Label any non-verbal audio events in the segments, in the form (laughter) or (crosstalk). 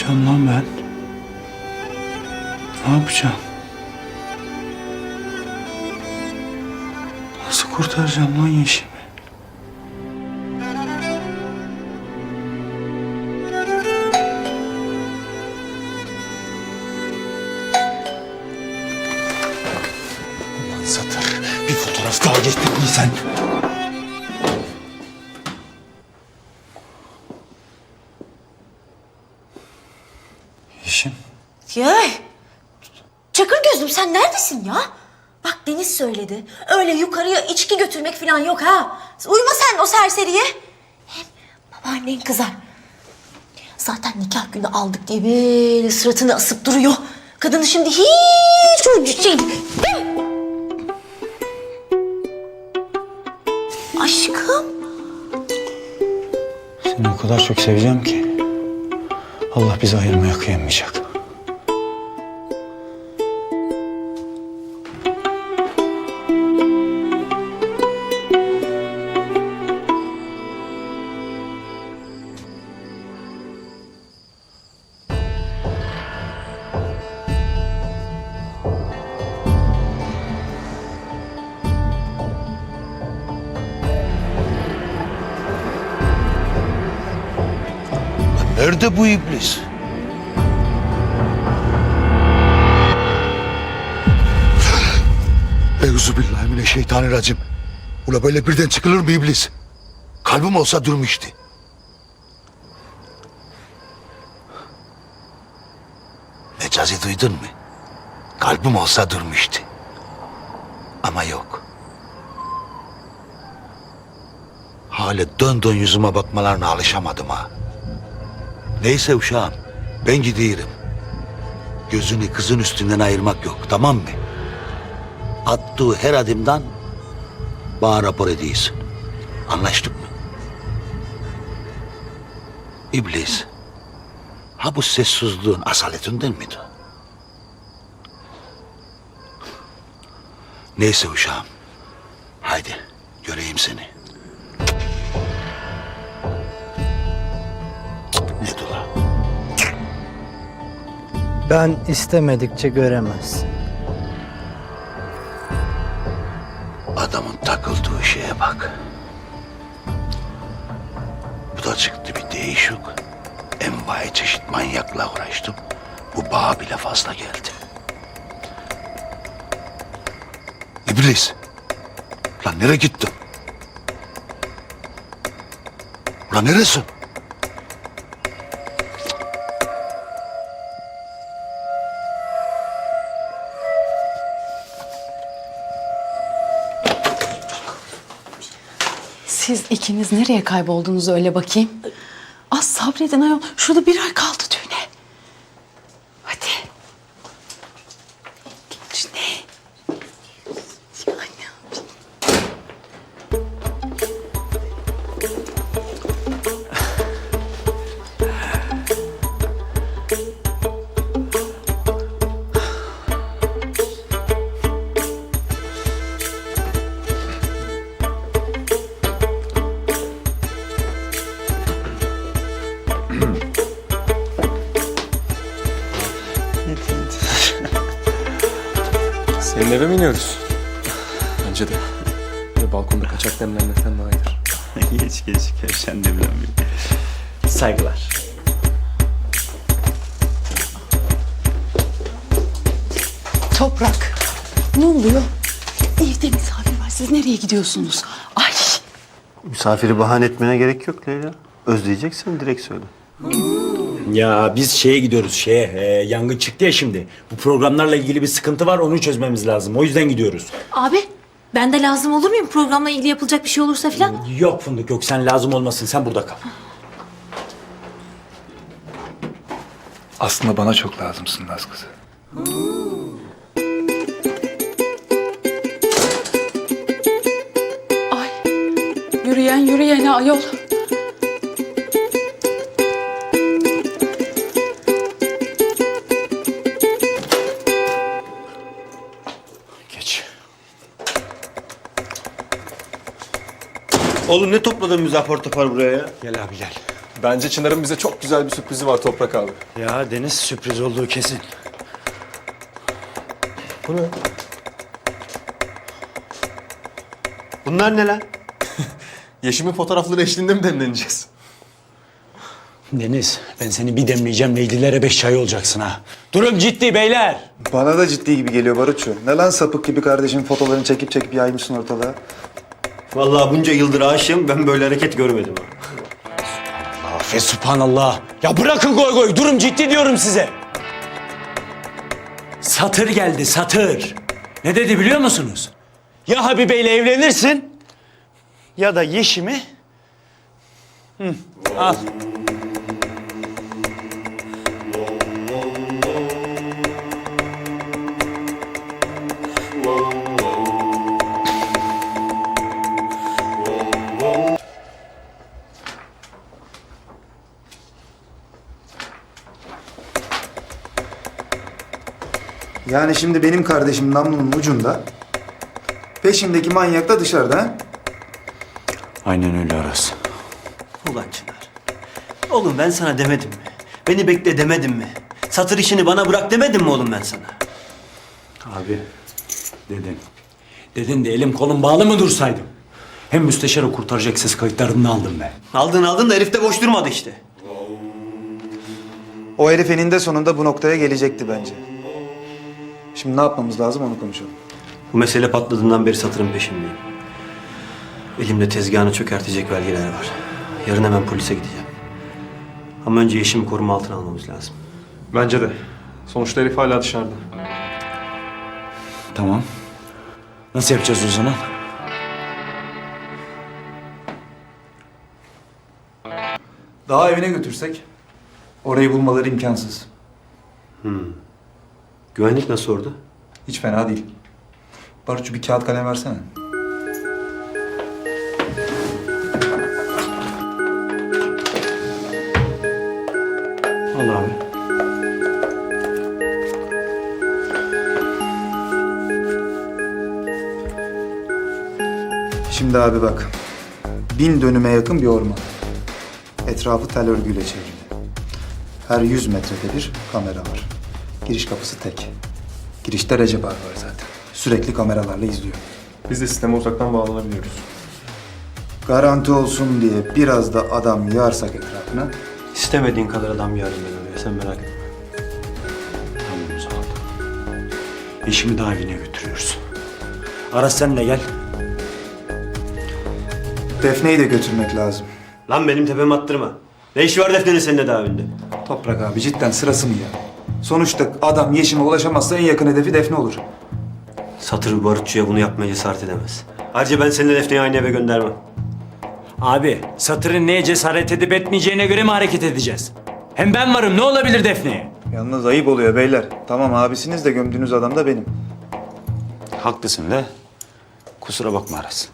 yapacağım lan ben? Ne yapacağım? Nasıl kurtaracağım lan Yeşim'i? Ulan Satır, bir fotoğraf daha getirdin sen. Yeşim. Ya Çakır gözüm sen neredesin ya? Bak Deniz söyledi. Öyle yukarıya içki götürmek falan yok ha. Uyma sen o serseriye. Hem babaannen kızar. Zaten nikah günü aldık diye böyle suratını asıp duruyor. Kadını şimdi hiç o şey... Aşkım. Seni o kadar çok seveceğim ki. Allah bizi ayırmaya kıyamayacak. Nerede bu iblis? Euzubillahimineşşeytanirracim. Ula böyle birden çıkılır mı iblis? Kalbim olsa durmuştu. Mecazi duydun mu? Kalbim olsa durmuştu. Ama yok. Hala dön dön yüzüme bakmalarına alışamadım ha. Neyse uşağım, ben gidiyorum. Gözünü kızın üstünden ayırmak yok, tamam mı? Attığı her adımdan bana rapor ediyorsun. Anlaştık mı? İblis, ha bu sessizliğin asaletinden miydi? Neyse uşağım, haydi göreyim seni. Ben istemedikçe göremez. Adamın takıldığı şeye bak. Bu da çıktı bir değişik. Envai çeşit manyakla uğraştım. Bu bağ bile fazla geldi. İblis. Lan nereye gittin? Lan neresin? Siz ikiniz nereye kayboldunuz öyle bakayım? Az sabredin ayol. Şurada bir ay kaldı Senin eve mi iniyoruz? Bence de. Böyle balkonda kaçak demlenmekten daha iyidir. (laughs) geç geç Kevşen de bilen biri. Saygılar. Toprak. Ne oluyor? Evde misafir var. Siz nereye gidiyorsunuz? Ay. Misafiri bahane etmene gerek yok Leyla. Özleyeceksen direkt söyle. Ya biz şeye gidiyoruz şeye. e, yangın çıktı ya şimdi. Bu programlarla ilgili bir sıkıntı var onu çözmemiz lazım. O yüzden gidiyoruz. Abi ben de lazım olur muyum programla ilgili yapılacak bir şey olursa falan? Yok fındık yok sen lazım olmasın sen burada kal. Aslında bana çok lazımsın Naz kızı. Ay. Yürüyen yürüyene ayol. Oğlum ne topladın müzaffer topar buraya ya? Gel abi gel. Bence Çınar'ın bize çok güzel bir sürprizi var Toprak abi. Ya Deniz sürpriz olduğu kesin. Bu ne? Bunlar ne lan? (laughs) Yeşim'in fotoğrafları eşliğinde mi demleneceğiz? Deniz ben seni bir demleyeceğim Leydilere beş çay olacaksın ha. Durum ciddi beyler. Bana da ciddi gibi geliyor Barutçu. Ne lan sapık gibi kardeşim fotolarını çekip çekip yaymışsın ortalığa. Vallahi bunca yıldır aşığım ben böyle hareket görmedim. Afe subhanallah. Ya bırakın goy goy durum ciddi diyorum size. Satır geldi satır. Ne dedi biliyor musunuz? Ya Habibe ile evlenirsin ya da Yeşim'i Hı, al. Yani şimdi benim kardeşim namlunun ucunda. Peşimdeki manyak da dışarıda? Aynen öyle Aras. Ulan Çınar. Oğlum ben sana demedim mi? Beni bekle demedim mi? Satır işini bana bırak demedim mi oğlum ben sana? Abi dedin. Dedin de elim kolum bağlı mı dursaydım? Hem müsteşarı kurtaracak ses kayıtlarını aldım ben. Aldın aldın da herif de boş durmadı işte. O herif eninde sonunda bu noktaya gelecekti bence. Şimdi ne yapmamız lazım onu konuşalım. Bu mesele patladığından beri satırın peşindeyim. Elimde tezgahını çökertecek belgeler var. Yarın hemen polise gideceğim. Ama önce Yeşim'i koruma altına almamız lazım. Bence de. Sonuçta herif hala dışarıda. Tamam. Nasıl yapacağız o zaman? Daha evine götürsek orayı bulmaları imkansız. Güvenlik nasıl orada? Hiç fena değil. Barutçu bir kağıt kalem versene. Al abi. Şimdi abi bak. Bin dönüme yakın bir orman. Etrafı tel örgüyle çevrili. Her yüz metrede bir kamera var. Giriş kapısı tek. Girişte Recep abi var zaten. Sürekli kameralarla izliyor. Biz de sisteme uzaktan bağlanabiliyoruz. Garanti olsun diye biraz da adam yağarsak etrafına İstemediğin kadar adam yardım ben oraya sen merak etme. Tamam sağ ol. Eşimi daha evine götürüyoruz. Aras sen de gel. Defne'yi de götürmek lazım. Lan benim tepemi attırma. Ne işi var Defne'nin seninle daha önde? Toprak abi cidden sırası mı ya? Sonuçta adam Yeşim'e ulaşamazsa en yakın hedefi Defne olur. Satır bir barutçuya bunu yapmaya cesaret edemez. Ayrıca ben seninle Defne'yi aynı eve göndermem. Abi satırın neye cesaret edip etmeyeceğine göre mi hareket edeceğiz? Hem ben varım ne olabilir Defne'ye? Yalnız ayıp oluyor beyler. Tamam abisiniz de gömdüğünüz adam da benim. Haklısın da kusura bakma Aras.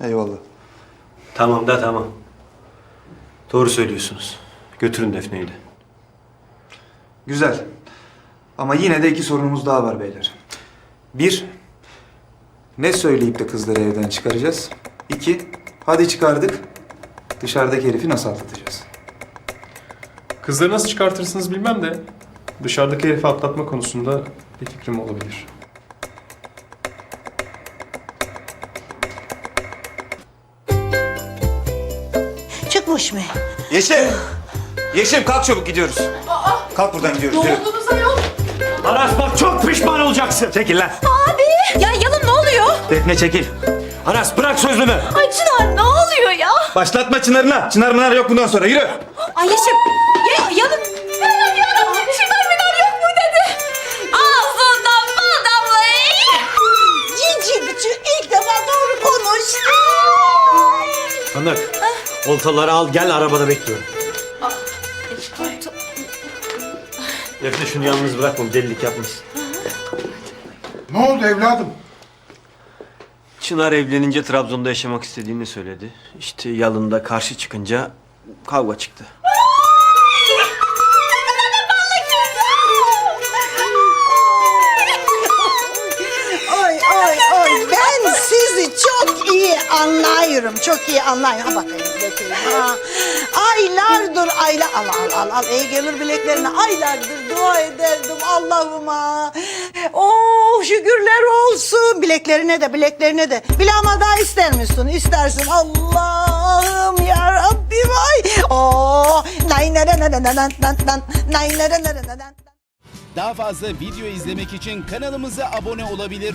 Eyvallah. Tamam da tamam. Doğru söylüyorsunuz. Götürün Defne'yi de. Güzel. Ama yine de iki sorunumuz daha var beyler. Bir, ne söyleyip de kızları evden çıkaracağız? İki, hadi çıkardık. Dışarıdaki herifi nasıl atlatacağız? Kızları nasıl çıkartırsınız bilmem de dışarıdaki herifi atlatma konusunda bir fikrim olabilir. Çıkmış mı? Yeşim! Yeşim kalk çabuk gidiyoruz. Kalk buradan gidiyoruz. yürü. Aras bak çok pişman olacaksın. Çekil lan. Ya Yalın ne oluyor? Defne çekil. Aras bırak sözümü. Ay Çınar ne oluyor ya? Başlatma Çınar'ına. Çınar mınar yok bundan sonra yürü. Ay Yeşim. Ya, Yalın. Yalın Yalın. Çınar minar yok mu dedi. Ağzından bal damlayı. Cici ilk defa doğru konuş. Fındık. Oltaları al gel arabada bekliyorum. Defne şunu yalnız bırakma delilik yapmasın. Ne oldu evladım? Çınar evlenince Trabzon'da yaşamak istediğini söyledi. İşte yalında karşı çıkınca kavga çıktı. Anlıyorum. Çok iyi anlıyorum. Ha bakayım bilekliğine. Ha. Aylardır ayla al al al al. İyi gelir bileklerine. Aylardır dua ederdim Allah'ıma. Oh şükürler olsun. Bileklerine de bileklerine de. Bilama daha ister misin? İstersin. Allah'ım ya Rabbim ay. Oh. Nay nere nere nere nere nay nere nere nere Daha fazla video izlemek için kanalımıza abone olabilir.